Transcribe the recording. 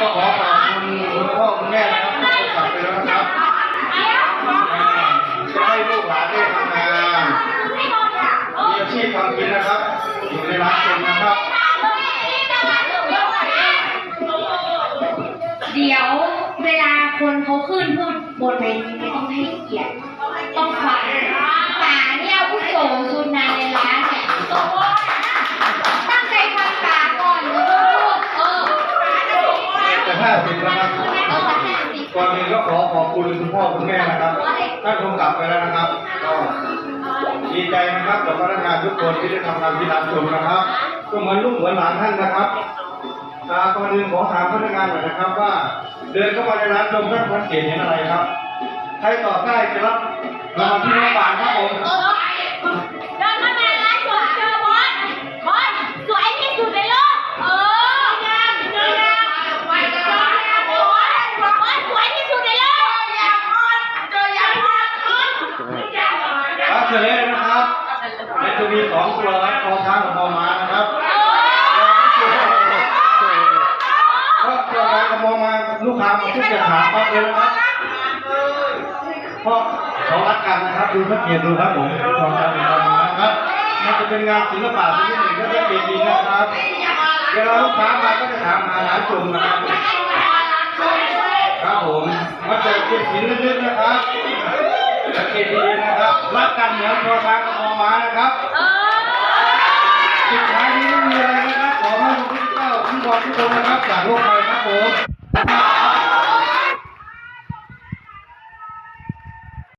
ก็ขอขอบคุณคุณพ่อคุณแม่นะครับที่กลับไปแล้วนะครับจะให้ลูกหลานได้ทำงานมีอาชีพทำกินนะครับ อยู่ในร้านเป็นนะครับ เดี๋ยวเวลาคนเขาขึ้นพูดบนเวทีไม่ต้องให้เกียรติต้องฟัง ห้าสิบแล้วครับเออห้าสิบก่อนอื่นก็ขอขอบคุณคุณพ่อคุณแม่นะครับท่านคงกลับไปแล้วนะครับก็ดีใจนะครับกับพนักงานทุกคนที่ได้ทำงานที่ร้านชมนะครับก็เหมือนลูกเหมือนหลานท่านนะครับอ่าก่อนอื่นขอถามพนักงานหน่อยนะครับว่า เดินเข้ามาในร้านชมท่านสังเกตเห็นอะไรครับ ใครตอบได้จะรับรางวัลที่น้องปานครับผม เฉลยนะครับในทวีสองตัวครับคอช้างกับคอม้านะครับก็ตัวการกระมองมาลูกค้ามาที่จะถามปั๊บเลยนะครับเพราะเขารักกันนะครับดูสังเกตดูครับผมคอช้างกับคอม้านะครับมันจะเป็นงานศิลปะชนิดหนึ่งก็จะเป็นดีนะครับเวลาลูกค้ามาก็จะถามหาร้านชมนะครับครับผมมาเจอเก็บสินลึกๆนะครับสังเกตดีนะครับ รักกันเหมือนคอช้างกับคอม้านะครับสุดท้ายนี้ไม่มีอะไรนะครับขอให้พระพุทธเจ้าคุ้มครองทุกคนนะครับจากโลกไปครับผม